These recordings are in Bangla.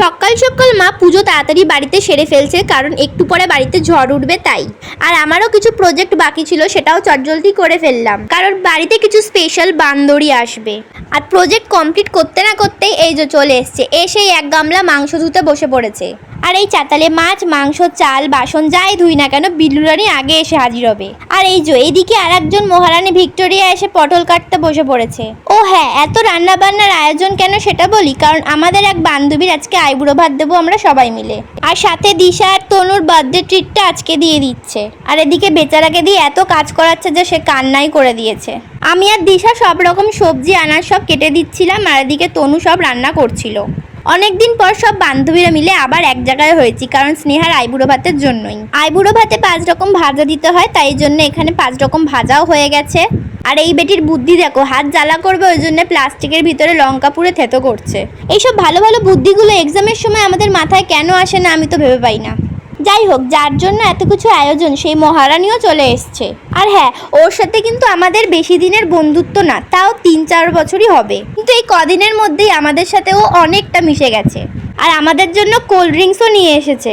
সকাল সকাল মা পুজো তাড়াতাড়ি বাড়িতে সেরে ফেলছে, কারণ একটু পরে বাড়িতে ঝড় উঠবে তাই। আর আমারও কিছু প্রজেক্ট বাকি ছিল, সেটাও চটজলদি করে ফেললাম, কারণ বাড়িতে কিছু স্পেশাল বান্দরি আসবে। আর প্রজেক্ট কমপ্লিট করতে না করতেই এই যে চলে এসছে, এসেই এক গামলা মাংস ধুতে বসে পড়েছে। আর এই চাতালে মাছ, মাংস, চাল, বাসন যাই ধুই না কেন বিল্লুরানি আগে এসে হাজির হবে। আর এই যে, এইদিকে আর একজন মহারানী ভিক্টোরিয়া এসে পটল কাটতে বসে পড়েছে। ও হ্যাঁ এত রান্না বান্নার আয়োজন কেন সেটা বলি? কারণ আমাদের এক বান্ধবীর আজকে আইবুড়ো ভাত দেবো আমরা সবাই মিলে। আর সাথে দিশা আর তনুর বার্থডে ট্রিটটা আজকে দিয়ে দিচ্ছে। আর এদিকে বেচারাকে দিয়ে এত কাজ করাচ্ছে যে সে কান্নাই করে দিয়েছে। আমি আর দিশা সব রকম সবজি, আনার সব কেটে দিচ্ছিলাম, আর এদিকে তনু সব রান্না করছিল। অনেকদিন পর সব বান্ধবীরা মিলে আবার এক জায়গায় হয়েছি, কারণ স্নেহার আইবুড়ো ভাতের জন্যই। আইবুড়ো ভাতে পাঁচ রকম ভাজা দিতে হয়, তাই জন্য এখানে পাঁচ রকম ভাজাও হয়ে গেছে। আর এই বেটির বুদ্ধি দেখো, হাত জ্বালা করবে, ওই জন্য প্লাস্টিকের ভিতরে লঙ্কা পুড়ে থেতো করছে। এইসব ভালো ভালো বুদ্ধিগুলো এক্সামের সময় আমাদের মাথায় কেন আসে না, আমি তো ভেবে পাই না। যাই হোক, যার জন্য এত কিছু আয়োজন, সেই মহারানীও চলে এসছে। আর হ্যাঁ ওর সাথে কিন্তু আমাদের বেশি দিনের বন্ধুত্ব না, তাও তিন চার বছরই হবে। কিন্তু এই কদিনের মধ্যেই আমাদের সাথে ও অনেকটা মিশে গেছে। আর আমাদের জন্য কোল্ড ড্রিঙ্কসও নিয়ে এসেছে।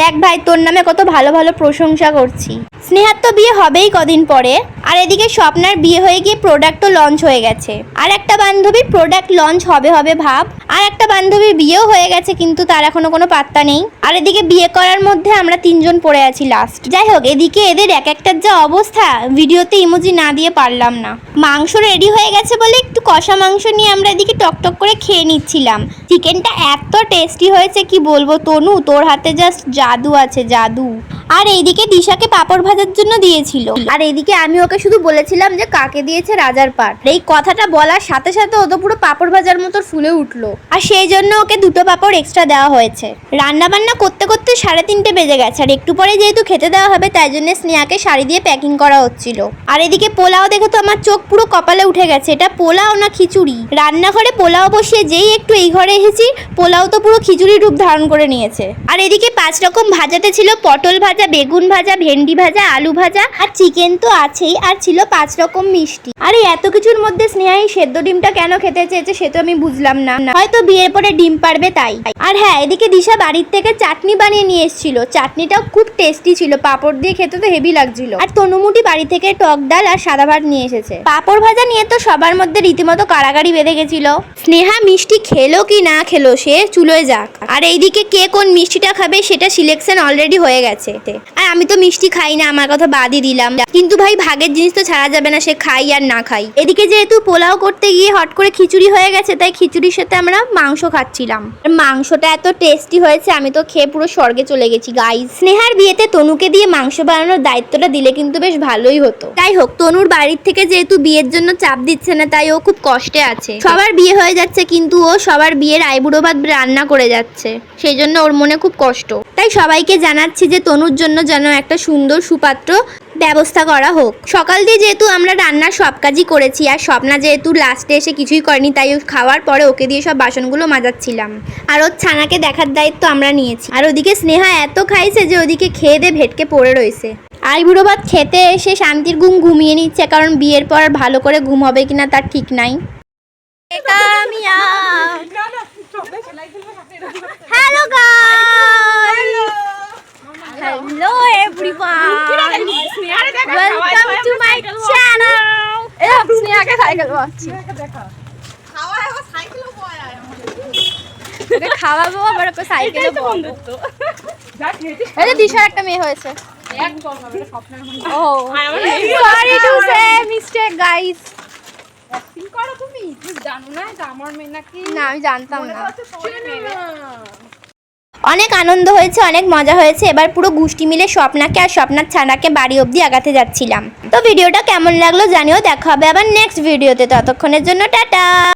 দেখ ভাই, তোর নামে কত ভালো ভালো প্রশংসা করছি। স্নেহার তো বিয়ে হবেই কদিন পরে। আর এদিকে স্বপ্নার বিয়ে হয়ে গিয়ে প্রোডাক্টও লঞ্চ হয়ে গেছে। আর একটা বান্ধবীর প্রোডাক্ট লঞ্চ হবে হবে ভাব। আর একটা বান্ধবীর বিয়েও হয়ে গেছে কিন্তু তার এখনও কোনো পাত্তা নেই। আর এদিকে বিয়ে করার মধ্যে আমরা তিনজন পড়ে আছি লাস্ট যাই হোক, এদিকে এদের এক একটার যা অবস্থা, ভিডিওতে ইমোজি না দিয়ে পারলাম না। মাংস রেডি হয়ে গেছে বলে একটু কষা মাংস নিয়ে আমরা এদিকে টকটক করে খেয়ে নিচ্ছিলাম। চিকেনটা এত টেস্টি হয়েছে কি বলব? তনু, তোর হাতে জাস্ট জাদু আছে, জাদু। আর এইদিকে দিশাকে পাপড় ভাজার জন্য দিয়েছিল। আর এইদিকে আমি ওকে শুধু বলেছিলাম যে কাকে দিয়েছে রাজার পাট। এই কথাটা বলার সাথে সাথে ও তো পুরো পাপড় ভাজার মতো ফুলে উঠল। আর সেই জন্য ওকে দুটো পাপড় এক্সট্রা দেওয়া হয়েছে। রান্না বান্না করতে করতে সাড়ে তিনটে বেজে গেছে। আর একটু পরে যেহেতু খেতে দেওয়া হবে তাই জন্য স্নেহাকে শাড়ি দিয়ে প্যাকিং করা হচ্ছিল। আর এদিকে পোলাও দেখে তো আমার চোখ পুরো কপালে উঠে গেছে। এটা পোলাও না খিচুড়ি? রান্নাঘরে পোলাও বসিয়ে যেই একটু এই ঘরে এসেছি পোলাও তো পুরো খিচুড়ি রূপ ধারণ করে নিয়েছে। আর এদিকে পাঁচ রকম ভাজাতে ছিল পটল ভাজা বেগুন ভাজা, ভেন্ডি ভাজা, আলু ভাজা আর চিকেন তো আছেই, আর ছিল পাঁচ রকম মিষ্টি। আর, এত কিছুর মধ্যে স্নেহা, এই সেদ্ধ ডিমটা কেন খেতে চেয়েছে সে তো আমি বুঝলাম না। হয়তো বিয়ের পরে ডিম পারবে তাই। আর হ্যাঁ এদিকে দিশা বাড়ির থেকে চাটনি বানিয়ে নিয়ে এসেছিল। চাটনিটাও খুব টেস্টি ছিল। পাঁপড় দিয়ে খেতে তো হেভি লাগছিল। আর তনুমুটি বাড়ি থেকে টক ডাল আর সাদা ভাত নিয়ে এসেছে। পাঁপড় ভাজা নিয়ে তো সবার মধ্যে রীতিমতো কারাগারি বেঁধে গেছিল। স্নেহা মিষ্টি খেলো কি না খেলো সে চুলোয় যাক। আর এইদিকে কে কোন মিষ্টিটা খাবে সেটা সিলেকশন অলরেডি হয়ে গেছে। আর আমি তো মিষ্টি খাই না, আমার কথা বাদই দিলাম। কিন্তু ভাই, ভাগের জিনিস তো ছাড়া যাবে না, সে খাই আর না খাই। এদিকে যেহেতু পোলাও করতে গিয়ে হট করে খিচুড়ি হয়ে গেছে, তাই খিচুড়ির সাথে আমরা মাংস খাচ্ছিলাম। মাংসটা এত টেস্টি হয়েছে, আমি তো খেয়ে পুরো স্বর্গে চলে গেছি গাইস স্নেহার বিয়েতে তনুকে দিয়ে মাংস বানানোর দায়িত্বটা দিলে কিন্তু বেশ ভালোই হতো। যাই হোক, তনুর বাড়ির থেকে যেহেতু বিয়ের জন্য চাপ দিচ্ছে না, তাই ও খুব কষ্টে আছে। সবার বিয়ে হয়ে যাচ্ছে, কিন্তু ও সবার বিয়ের আইবুড়ো ভাত রান্না করে যাচ্ছে। সেই জন্য ওর মনে খুব কষ্ট। তাই সবাইকে জানাচ্ছি যে তনুর জন্য যেন একটা সুন্দর সুপাত্র ব্যবস্থা করা হোক। সকাল দিয়ে যেহেতু আমরা রান্নার সব কাজই করেছি আর স্বপ্না যেহেতু লাস্টে এসে কিছুই করেনি তাই ও খাওয়ার পরে ওকে দিয়ে সব বাসনগুলো মাজাচ্ছিলাম। আর ওর ছানাকে দেখার দায়িত্ব আমরা নিয়েছি। আর ওদিকে স্নেহা এত খাইছে যে ওদিকে খেয়ে দিয়ে ভেটকে পড়ে রয়েছে আইবুড়ো ভাত খেতে এসে শান্তির ঘুম ঘুমিয়ে নিচ্ছে কারণ বিয়ের পর ভালো করে ঘুম হবে কিনা তার ঠিক নাই। Hello guys hello everyone welcome to my channel স্নেহাকে cycle বাচ্ছি খাওয়াবো আবার ওকে সাইকেলে এই যে দিশার একটা মেয়ে হয়েছে। ও sorry to say mistake guys না আমি জানতাম না। অনেক আনন্দ হয়েছে, অনেক মজা হয়েছে। এবার পুরো গোষ্ঠী মিলে স্বপ্নাকে আর স্বপ্নার ছানাকে বাড়ি অবধি আগাতে যাচ্ছিলাম। তো ভিডিওটা কেমন লাগল জানিও, দেখা হবে আবার নেক্সট ভিডিওতে ততক্ষণের জন্য টাটা!